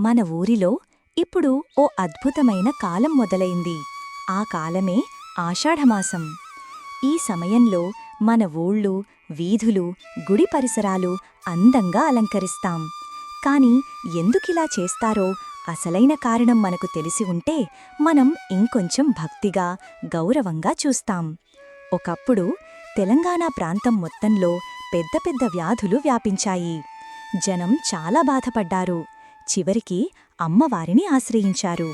మన ఊరిలో ఇప్పుడు ఓ అద్భుతమైన కాలం మొదలైంది. ఆ కాలమే ఆషాఢమాసం. ఈ సమయంలో మన ఊళ్ళు వీధులు గుడి పరిసరాలు అందంగా అలంకరిస్తాం. కాని ఎందుకిలా చేస్తారో అసలైన కారణం మనకు తెలిసి ఉంటే మనం ఇంకొంచెం భక్తిగా గౌరవంగా చూస్తాం. ఒకప్పుడు తెలంగాణ ప్రాంతం మొత్తంలో పెద్ద పెద్ద వ్యాధులు వ్యాపించాయి. జనం చాలా బాధపడ్డారు. చివరికి అమ్మవారిని ఆశ్రయించారు.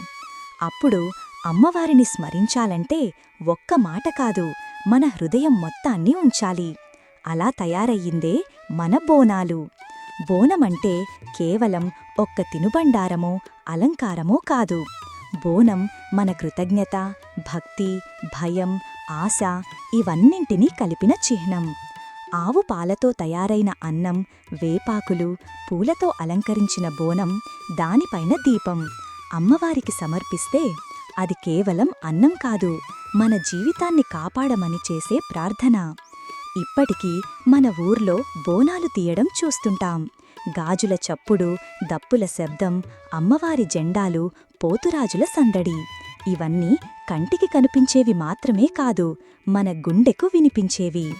అప్పుడు అమ్మవారిని స్మరించాలంటే ఒక్క మాట కాదు మన హృదయం మొత్తాన్ని ఉంచాలి. అలా తయారయ్యిందే మన బోనాలు. బోనమంటే కేవలం ఒక్క తినుబండారమో అలంకారమో కాదు. బోనం మన కృతజ్ఞత భక్తి భయం ఆశ ఇవన్నింటినీ కలిపిన చిహ్నం. ఆవు పాలతో తయారైన అన్నం వేపాకులు పూలతో అలంకరించిన బోనం దానిపైన దీపం. అమ్మవారికి సమర్పిస్తే అది కేవలం అన్నం కాదు మన జీవితాన్ని కాపాడమని చేసే ప్రార్థన. ఇప్పటికీ మన ఊర్లో బోనాలు తీయడం చూస్తుంటాం. గాజుల చప్పుడు దప్పుల శబ్దం అమ్మవారి జెండాలు పోతురాజుల సందడి. ఇవన్నీ కంటికి కనిపించేవి మాత్రమే కాదు మన గుండెకు వినిపించేవి.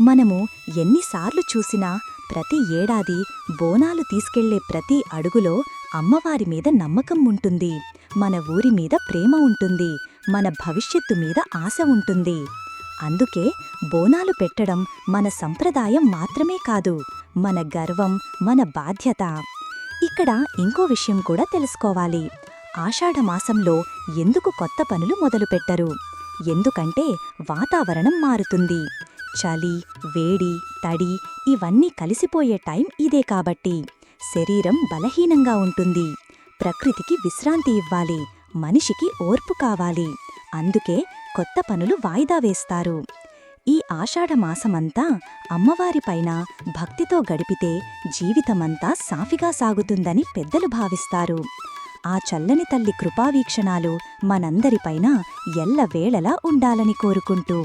మనము ఎన్నిసార్లు చూసినా ప్రతి ఏడాది బోనాలు తీసుకెళ్ళే ప్రతి అడుగులో అమ్మవారి మీద నమ్మకం ఉంటుంది. మన ఊరి మీద ప్రేమ ఉంటుంది. మన భవిష్యత్తు మీద ఆశ ఉంటుంది. అందుకే బోనాలు పెట్టడం మన సంప్రదాయం మాత్రమే కాదు మన గర్వం మన బాధ్యత. ఇక్కడ ఇంకో విషయం కూడా తెలుసుకోవాలి. ఆషాఢమాసంలో ఎందుకు కొత్త పనులు మొదలుపెట్టరు? ఎందుకంటే వాతావరణం మారుతుంది. చలి వేడి తడి ఇవన్నీ కలిసిపోయే టైం ఇదే కాబట్టి శరీరం బలహీనంగా ఉంటుంది. ప్రకృతికి విశ్రాంతి ఇవ్వాలి. మనిషికి ఓర్పు కావాలి. అందుకే కొత్త పనులు వాయిదా వేస్తారు. ఈ ఆషాఢమాసమంతా అమ్మవారిపైన భక్తితో గడిపితే జీవితమంతా సాఫిగా సాగుతుందని పెద్దలు భావిస్తారు. ఆ చల్లని తల్లి కృపావీక్షణాలు మనందరిపైన ఎల్లవేళలా ఉండాలని కోరుకుంటూ